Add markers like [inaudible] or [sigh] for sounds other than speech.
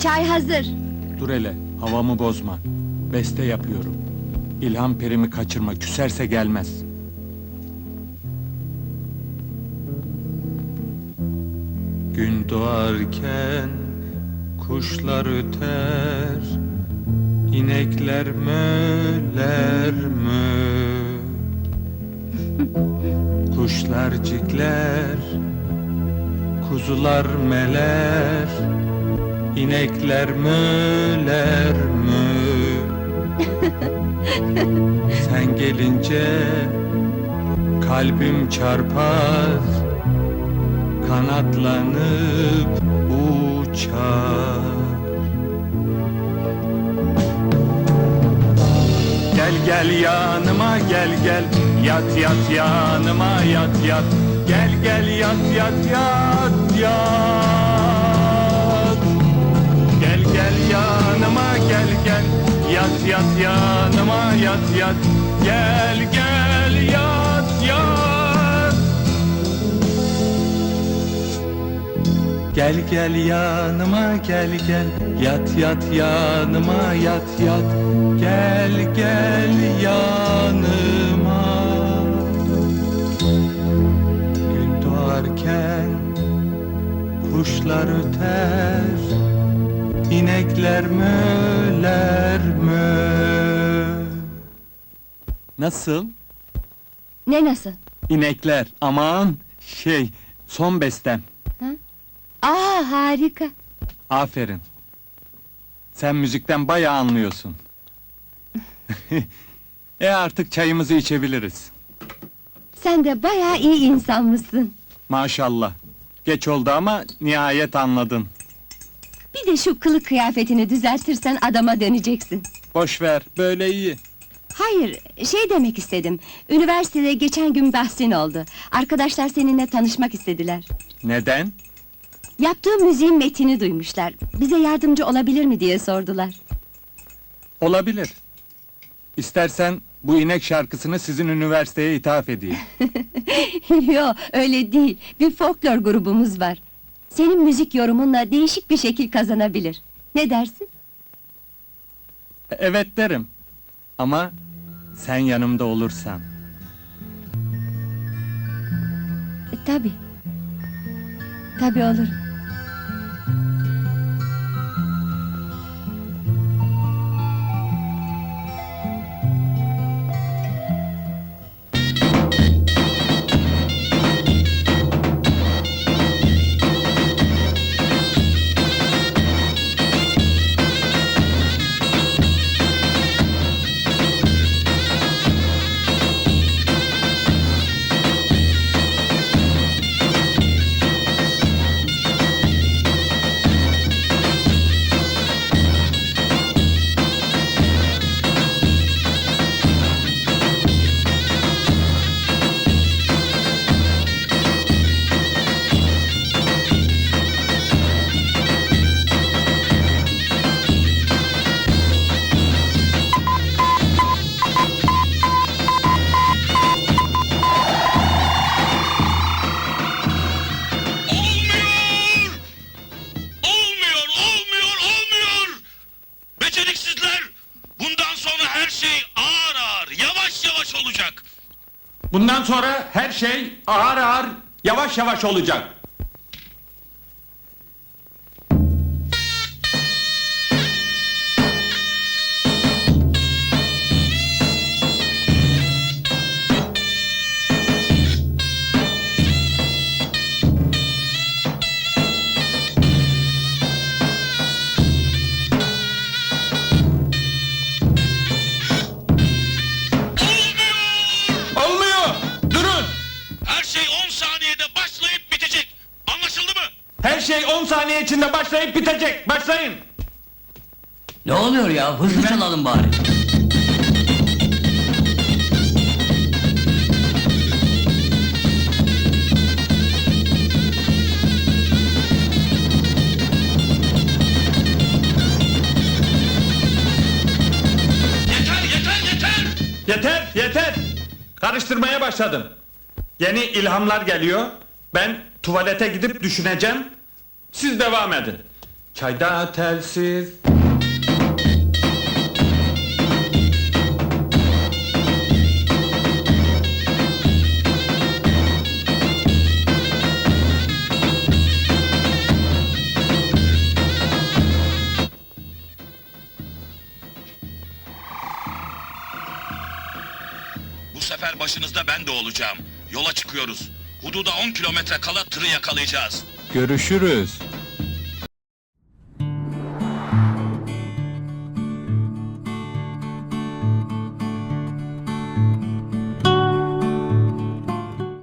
Çay hazır. Dur hele, havamı bozma. Beste yapıyorum. İlham perimi kaçırma, küserse gelmez. Gün doğarken kuşlar öter, inekler möler mö. Kuşlar cikler, kuzular meler, İnekler möler mö [laughs] Sen gelince kalbim çarpar Kanatlanıp uçar. Gel gel yanıma gel gel. Yat yat yanıma yat yat. Gel gel yat yat yat yat Gel yanıma gel gel. Yat yat yanıma yat yat. Gel gel yat yat. Gel gel yanıma gel gel. Yat yat yanıma yat yat. Gel gel yanıma. Gün doğarken Kuşlar öter İnekler möler mö Nasıl? Ne nasıl? İnekler aman şey son bestem Aa harika. aferin Sen müzikten bayağı anlıyorsun [laughs] E artık çayımızı içebiliriz Sen de bayağı iyi insanmışsın. Maşallah Geç oldu ama nihayet anladın Bir de şu kılık kıyafetini düzeltirsen adama döneceksin. Boş ver böyle iyi Hayır, şey demek istedim. Üniversitede geçen gün bahsin oldu. Arkadaşlar seninle tanışmak istediler. Neden? Yaptığım müziğin metini duymuşlar. Bize yardımcı olabilir mi diye sordular. Olabilir İstersen bu inek şarkısını sizin üniversiteye ithaf edeyim [laughs] Yo, öyle değil. Bir folklor grubumuz var. Senin müzik yorumunla değişik bir şekil kazanabilir. Ne dersin? Evet derim. Ama sen yanımda olursan. E, tabii. Tabii olur. Bundan sonra her şey ağır ağır, yavaş yavaş olacak. Şey 10 saniyede başlayıp bitecek. Anlaşıldı mı? Her şey 10 saniye içinde başlayıp bitecek. Başlayın! Ne oluyor ya? Hızlı çalalım bari. Yeter, yeter, yeter! Yeter, yeter! Karıştırmaya başladım. Yeni ilhamlar geliyor. Ben tuvalete gidip düşüneceğim. Siz devam edin. Çayda telsiz Bu sefer başınızda ben de olacağım. Yola çıkıyoruz. Hududa 10 kilometre kala tırı yakalayacağız. Görüşürüz